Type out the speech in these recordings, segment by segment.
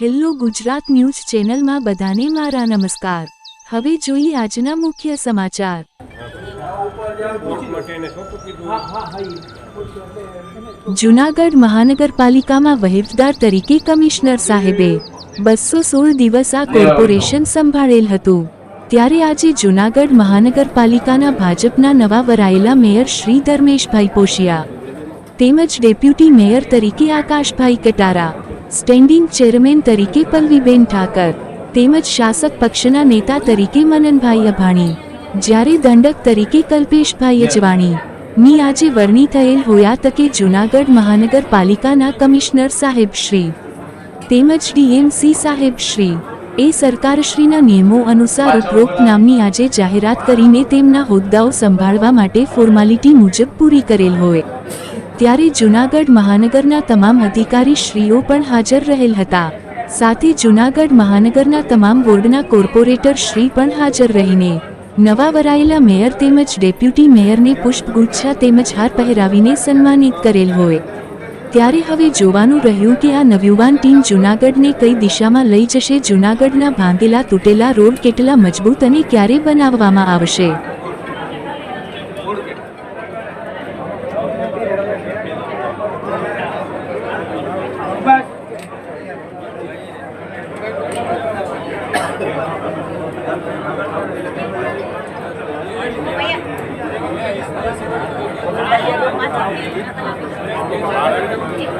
Hello Gujarat news ચેનલમાં બધાને મારા નમસ્કાર. હવે જોઈએ આજના મુખ્ય સમાચાર. જુનાગઢ મહાનગરપાલિકામાં વહીવટદાર તરીકે કમિશનર સાહેબે બસો સોળ દિવસ આ કોર્પોરેશન સંભાળેલ હતું. ત્યારે આજે જુનાગઢ મહાનગરપાલિકાના ભાજપના નવા વરાયેલા મેયર શ્રી ધર્મેશભાઈ પોશિયા તેમજ ડેપ્યુટી મેયર તરીકે આકાશભાઈ કટારા સ્ટેન્ડિંગ ચેરમેન તરીકે પલ્લવીબેન ઠાકર, તેમજ શાસક પક્ષના નેતા તરીકે મનનભાઈ અભાણી, જ્યારે દંડક તરીકે કલ્પેશભાઈ અજવાણી. ની આજે વરણી થયેલ હોયા તકે જૂનાગઢ મહાનગરપાલિકાના કમિશનર સાહેબ શ્રી, તેમજ ડીએમસી સાહેબ શ્રી, એ સરકારશ્રીના નિયમો અનુસાર ઉપરોક્ત નામની આજે જાહેરાત કરીને તેમના હોદ્દાઓ સંભાળવા માટે ફોર્માલિટી મુજબ પૂરી કરેલ હોય. ત્યારે જૂનાગઢ મહાનગરના તમામ અધિકારી શ્રીઓ પણ હાજર રહેલ હતા. સાથે જૂનાગઢ મહાનગરના તમામ બોર્ડના કોર્પોરેટર શ્રી પણ હાજર રહીને, નવા વરાયેલા મેયર તેમજ ડેપ્યુટી મેયરને પુષ્પગુચ્છા તેમજ હાર પહેરાવીને સન્માનિત કરેલ હોય. ત્યારે હવે જોવાનું રહ્યું કે આ નવયુવાન ટીમ જૂનાગઢને કઈ દિશામાં લઈ જશે, જૂનાગઢના ભાંગેલા, તૂટેલા રોડ કેટલા મજબૂત અને ક્યારે બનાવવામાં આવશે?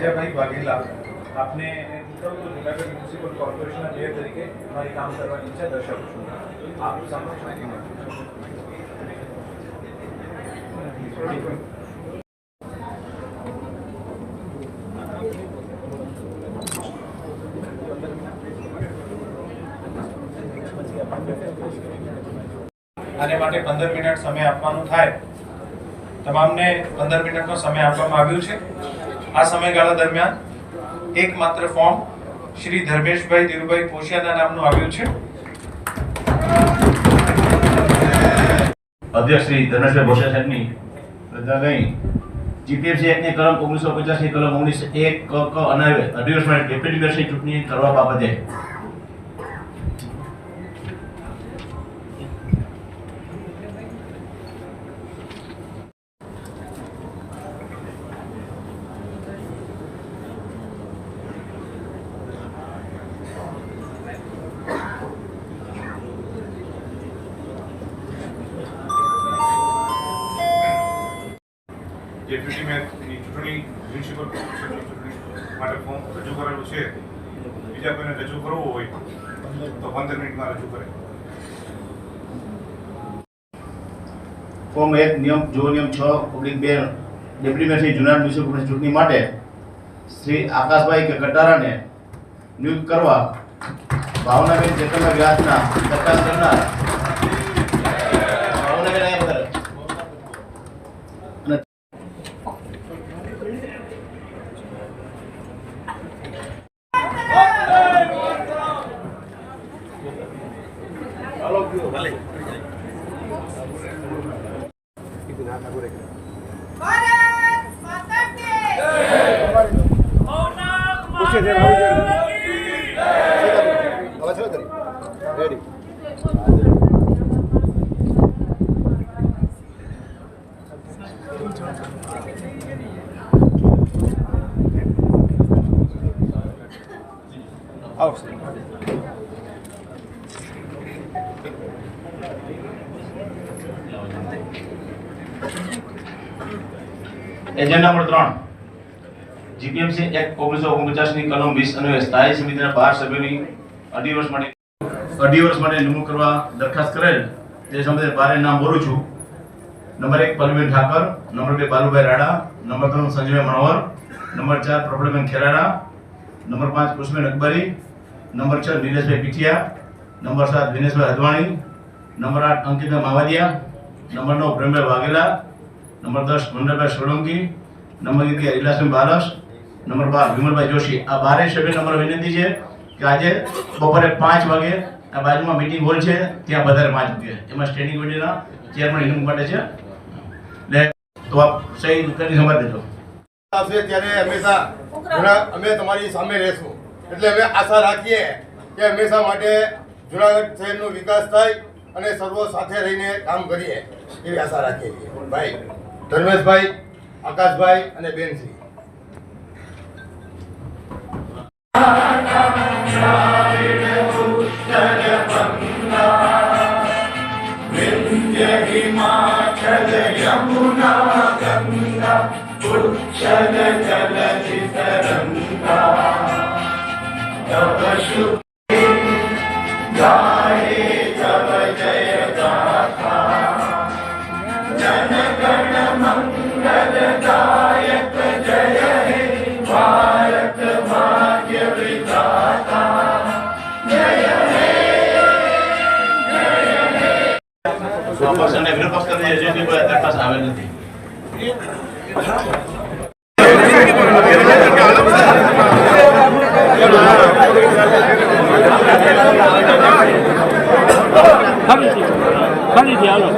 તેજાભાઈ વાઘેલા, આપને જુનાગઢ મ્યુનિસિપલ કોર્પોરેશનના મેયર તરીકે મારી કામ કરવાની ઈચ્છા દર્શાવું છું. આપ સમક્ષ આને માટે પંદર મિનિટ સમય આપવાનું થાય. તમામને પંદર મિનિટનો સમય આપવામાં આવ્યો છે. આ સમયગાળા દરમિયાન એકમાત્ર ફોર્મ શ્રી ધર્મેશભાઈ ધીરુભાઈ પોશિયાના નામનું આવ્યું છે. અધ્યક્ષ શ્રી ધર્મેશભાઈ ભોસા સાહેબની રજા ગઈ જીપીએફસી એક્ટની કલમ ઓગણીસો પચાસની કલમ ઓગણીસો એક ક ક અનાવે માટે ડેપ્યુટી ચૂંટણી કરવા બાબતે ડેપ્યુટી મેયરની ચૂંટણી મ્યુનિસિપલ કોર્પોરેશનની ચૂંટણી માટે ફોર્મ રજૂ કરેલું છે. બીજા કોઈને રજૂ કરવું હોય, તો પંદર મિનિટમાં રજૂ કરે. ફોર્મ એક, નિયમ જો નિયમ છ, ઓગણીસ બે ડેપ્યુટી મેયરની જુનાગઢ મ્યુનિસિપલ ચૂંટણી માટે શ્રી આકાશભાઈ કે કટારાને નિયુક્ત કરવા ભાવનાબેન ચેતનભાઈ વ્યાસના દરખાસ્ત કરનાર ¿Vale? Ready. Out. Agenda number ત્રણ જીપીએમસી એક્ટ ઓગણીસો ઓગણપચાસની કલમ વીસ અને સ્થાયી સમિતિના બાર સભ્યોની અઢી વર્ષ માટે અઢી વર્ષ માટે નિમણૂક કરવા દરખાસ્ત કરેલ તે સંબંધે ભારે નામ બોલું છું. નંબર એક પલવીન ઠાકર. નંબર બે, બાલુભાઈ રાડા. નંબર ત્રણ, સંજય મનોહર નંબર ચાર પ્રફુલ્લબેન ખેરાડા. નંબર પાંચ પુષ્પેન અકબરી. નંબર છ દિનેશભાઈ પીઠિયા. નંબર સાત દિનેશભાઈ અદવાણી નંબર આઠ, અંકિતા માવાદિયા. નંબર નવ પ્રેમભાઈ વાઘેલા, નંબર દસ મનરભાઈ સોલંકી, નંબર અગિયાર ઇલાસભાઈ બારસ, નંબર બાર વિમલભાઈ જોશી. આ બારે સભ્ય નંબર વિનંતી છે કે આજે બપોરે પાંચ વાગે આ બાજુમાં મિટિંગ હોલ છે, ત્યાં વધારે પાંચ વાગે. એમાં સ્ટેન્ડિંગ કમિટીના ચેરમેન હિન્દુ માટે છે. એટલે તો આપ સહી કરી સંભાળ દેજો ત્યારે હંમેશા અમે તમારી સામે રહેશું. એટલે અમે આશા રાખીએ કે હંમેશા માટે જુનાગઢ શહેરનો વિકાસ થાય અને સર્વો સાથે રહીને કામ કરીએ એવી આશા રાખીએ છીએ. ભાઈ, ધર્મેશભાઈ, આકાશભાઈ અને બેનશ્રી. વિરોધ a every person is eligible at that person dia loh.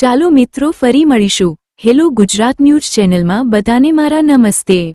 ચાલો મિત્રો ફરી મળીશું. હેલો ગુજરાત ન્યૂઝ ચેનલમાં બધાને મારા નમસ્તે.